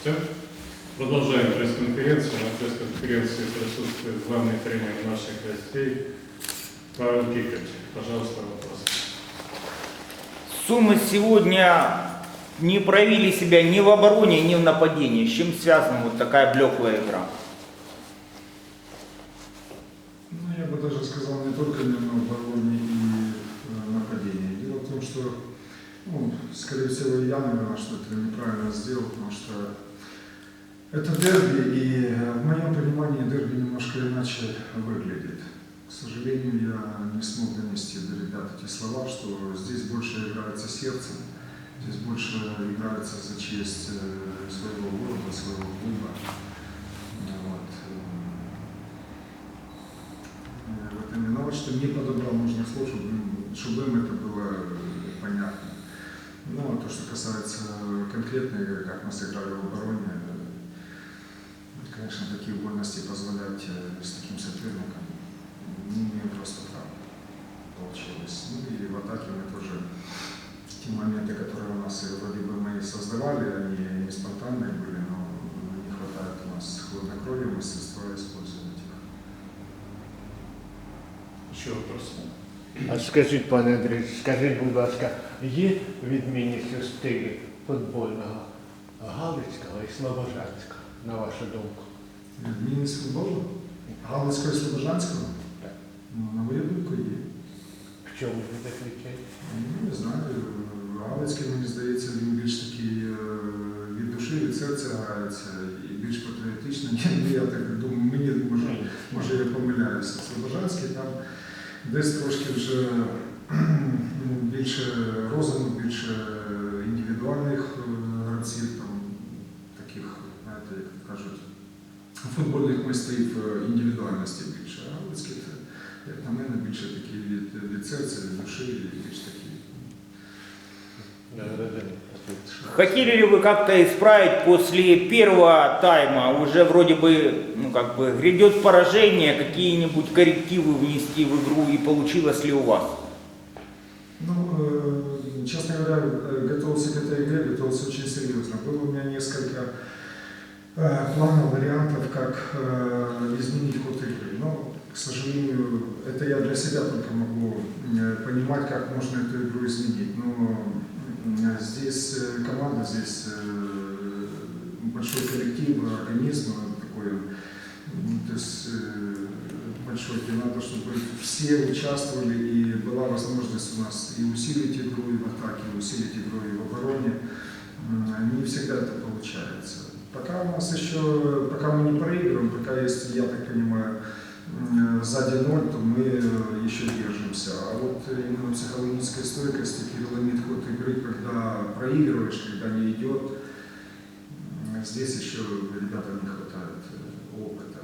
Все. Продолжаем пресс-конференцию. На пресс-конференции присутствует главный тренер наших гостей Павел Кикович. Пожалуйста, вопрос. Сумы сегодня не проявили себя ни в обороне, ни в нападении. С чем связана вот такая блеклая игра? Ну, я бы даже сказал, не только именно в обороне и э, нападении. Дело в том, что, ну, скорее всего, я, наверное, что-то неправильно сделал, потому что это дерби, и э, в моем понимании дерби немножко иначе выглядит. К сожалению, я не смог донести до ребят эти слова, что здесь больше играется сердцем, здесь больше играется за честь э, своего города, своего клуба. Вот. э, в этом виноват, что не подобрал нужных слов, чтобы, чтобы им это было э, понятно. Ну, а то, что касается конкретной игры, как мы сыграли в обороне, конечно, такие вольности позволять э, с таким соперником не имею просто права. Получилось. Ну и в атаке мы тоже те моменты, которые у нас э, вроде бы мы создавали, они не спонтанные были, но не хватает у нас хладнокровия, мастерства использовать их. Еще вопрос. А скажіть, пане Андрій, скажіть, будь ласка, є відмінність у стилі футбольного Галицького і Слобожанського, На вашу думку? Відмінність футболу? Галицького і Слобожанського? Так. Ну, на мою думку, є. В чому ви? Ну, не знаю. Галицький, мені здається, він більш такий е, від душі, від серця грається і більш патріотичний. Ну, я так думаю, мені може, може я помиляюся. Слобожанський там десь трошки вже ну, більше розуму, більше індивідуальних знаєте, як кажуть, футбольних майстрів е, індивідуальності більше. А Галицький це, як на мене, більше такий від, від серця, від душі, і більш такий. Не розумію. Хотели ли вы как-то исправить после первого тайма, уже вроде бы, ну как бы, грядет поражение, какие-нибудь коррективы внести в игру и получилось ли у вас? Ну, э, честно говоря, э, готовился к этой игре, готовился очень серьезно. Было у меня несколько э, планов, вариантов, как э, изменить ход игры. Но, к сожалению, это я для себя только могу э, понимать, как можно эту игру изменить. Но здесь команда, здесь большой коллектив, организм такой, то есть большой, где надо, чтобы все участвовали и была возможность у нас и усилить игру и в атаке, и усилить игру и в обороне. Не всегда это получается. Пока у нас еще, пока мы не проигрываем, пока есть, я так понимаю, сзади ноль, то мы э, еще держимся. А вот именно психологической стойкости переломить ход игры, когда проигрываешь, когда не идет, здесь еще ребятам не хватает э, опыта.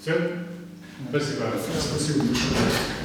Все? Спасибо. Спасибо большое.